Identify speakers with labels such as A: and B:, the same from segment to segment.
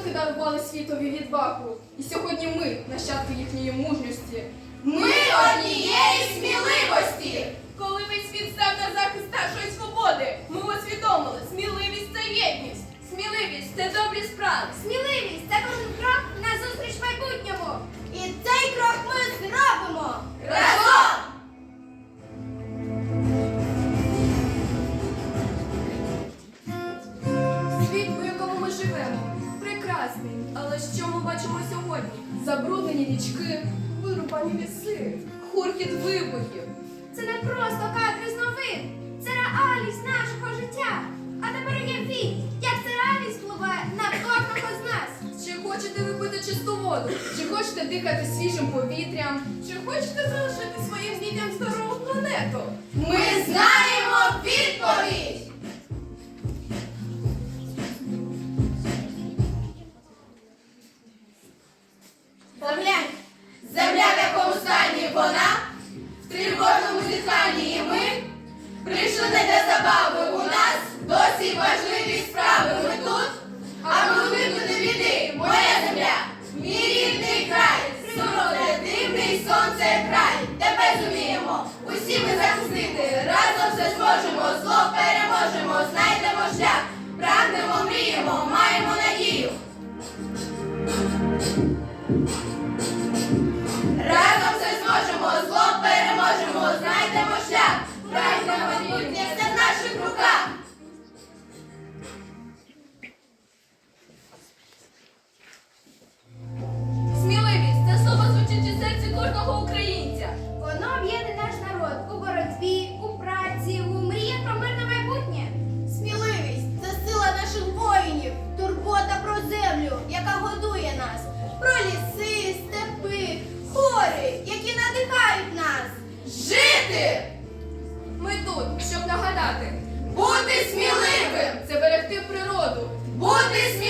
A: предки дарували світові відвагу. І сьогодні ми нащадки їхньої мужності. Ми однієї сміливості! Коли весь світ став на захист нашої свободи, ми усвідомили, сміливість це єдність. Сміливість це добрі справи. Вирубані ліси, хуркіт вибухів.
B: Це не просто кадри з новин. Це реальність нашого життя. А тепер уявіть, як ця реальність впливає на кожного з нас.
A: Чи хочете ви пити чисту воду? Чи хочете дихати свіжим повітрям? Чи хочете залишити своїм дітям здорову планету? Ми знаємо відповідь! Бути сміливим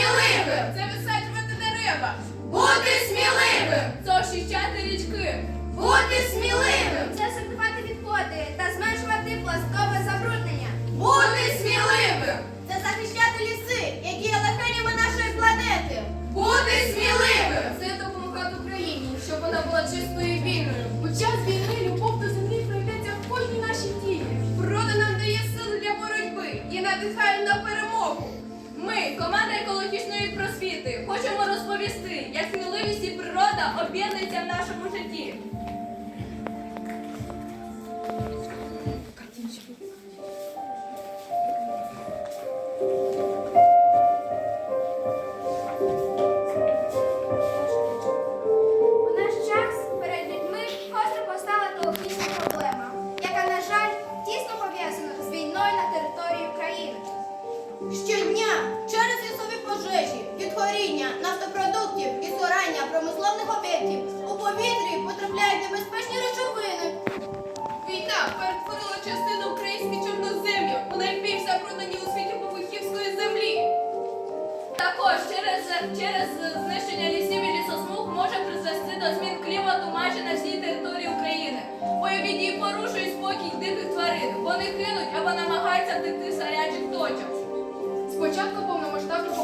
A: Розповісти, як сміливість і природа об'єднуються в нашому житті.
B: Щодня через лісові пожежі, Коріння нафтопродуктів і сурання промисловних об'єктів у повітрі потрапляють небезпечні речовини.
A: Війна перетворила частину українських чорноземів у найбільш забруднені у світі побухівської землі. Також через через знищення лісів і лісосмуг може призвести до змін клімату майже на всій території України. Бойові дії порушують спокій диких тварин. Вони кинуть або намагаються втекти в сарячих точок.
C: Спочатку повномасштабного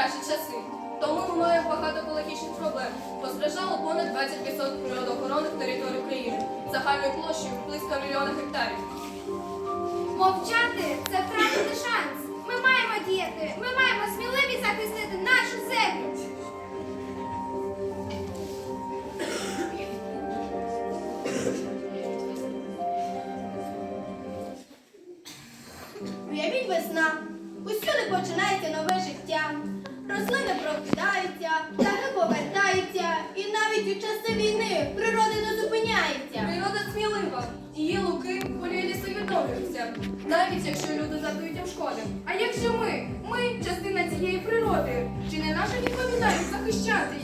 A: кращі часи. Тому ми маємо багато екологічних проблем. Постраждало понад 20% природоохоронних територій України, загальною площею близько мільйона гектарів.
B: Мовчати це втратити шанс. Ми маємо діяти.
C: Chanti.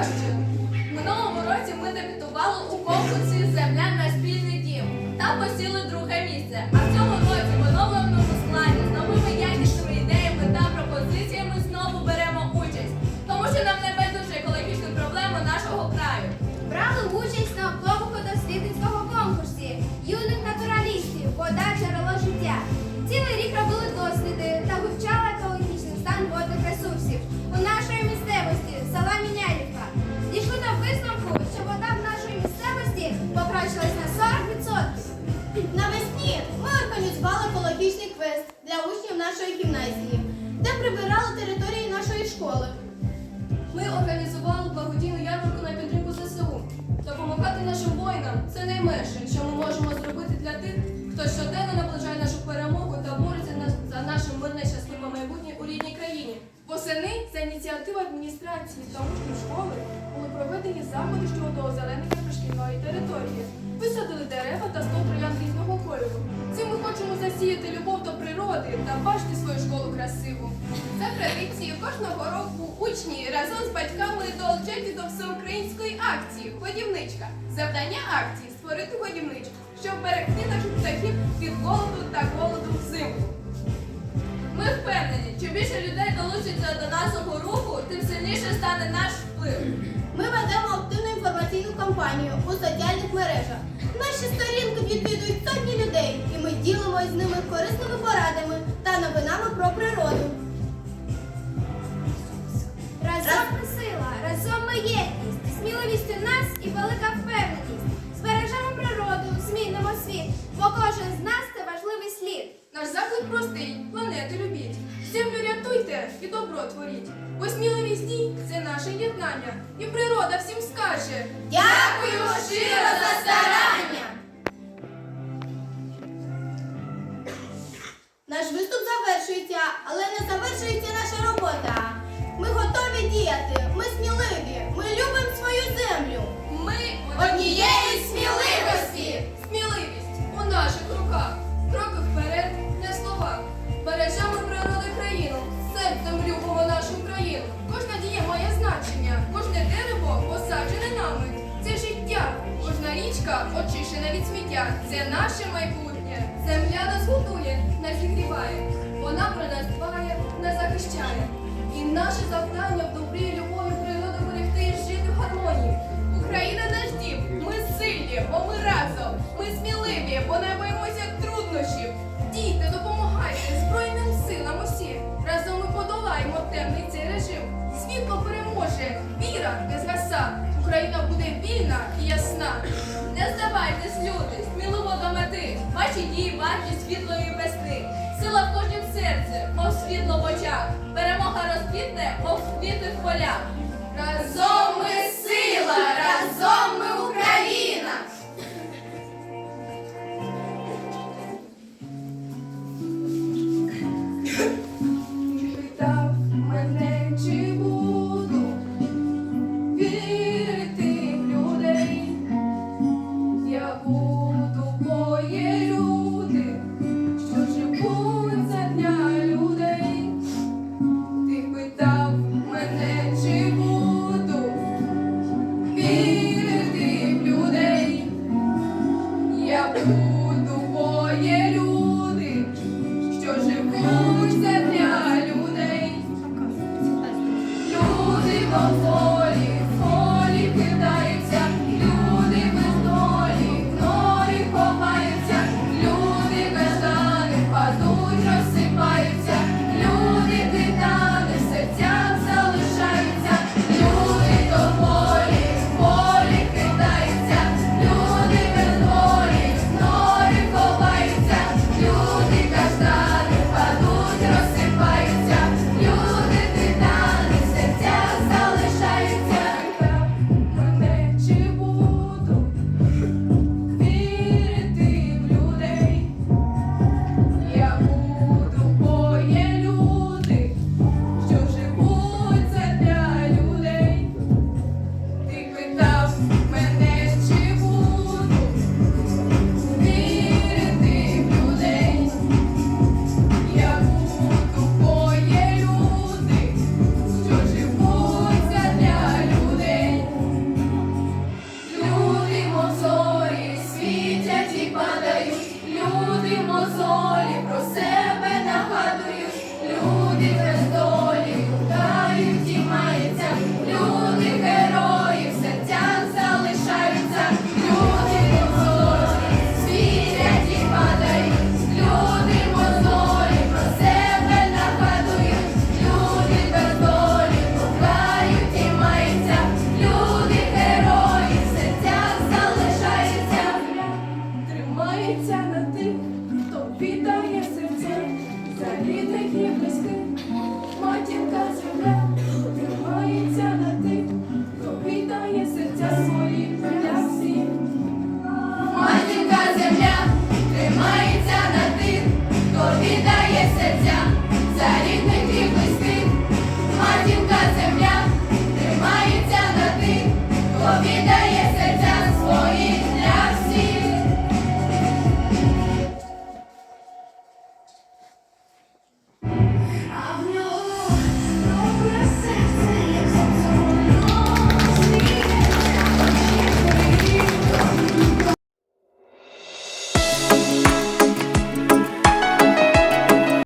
C: Краще.
A: Минулому році ми дебютували у конкурсі Земля на спільний дім та посіли друге місце. А в цьому році
B: нашої
D: гімназії, де прибирали території нашої школи.
A: Ми організували благодійну ярмарку на підтримку ЗСУ. Допомагати нашим воїнам це найменше, що ми можемо зробити для тих, хто щоденно наближає нашу перемогу та бореться за наше мирне щасливе майбутнє у рідній країні. Восени за ініціатива адміністрації та учнів школи були проведені заходи щодо зелених пришкільної території. Висадили дерева та 100 троян різного кольору. Цим ми хочемо засіяти любов до природи та бачити свою школу красиву.
E: За традицією кожного року учні разом з батьками долучаються до всеукраїнської акції Годівничка. Завдання акції створити годівничку, щоб берегти наших птахів від голоду та голоду взимку. Ми впевнені, чим більше людей долучиться до нашого руху, тим сильніше стане наш вплив.
D: Кампанію у соціальних мережах. Наші сторінки відвідують сотні людей, і ми ділимося з ними корисними порадами та новинами про природу.
B: Разом ми сила, разом ми єдність, сміливість у нас і велика впевненість. Збережемо природу, змінимо світ, бо кожен з нас це важливий слід.
A: Наш заклик простий, планети любіть. Землю рятуйте і добро творіть. Бо це наше єднання. І природа всім скаже.
D: Дякую щиро за старання! Наш виступ завершується, але не завершується наша робота. Ми готові діяти, ми сміливі, ми любимо свою землю.
E: Ми однієї сміливості.
A: Сміливість у наших руках. Сміття. Це наше майбутнє. Земля нас готує, нас зігріває. Вона про нас дбає, нас захищає. І наше завдання в добрі любові природу берегти і жити в гармонії.
E: Україна наш дім. Ми сильні, бо ми разом. Ми сміливі, бо не боїмося труднощів.
A: Дійте, допомагайте усі. Разом ми подолаємо темний цей режим. Світло переможе, віра не згаса. Україна буде вільна і ясна.
E: Не здавайтесь, люди, сміливо до мети. Ваші дії варті світлої весни. Сила в кожнім серці, мов світло в очах. Перемога розквітне, мов квіти в полях. Разом ми сила, разом ми Україна.
A: Люди поволі,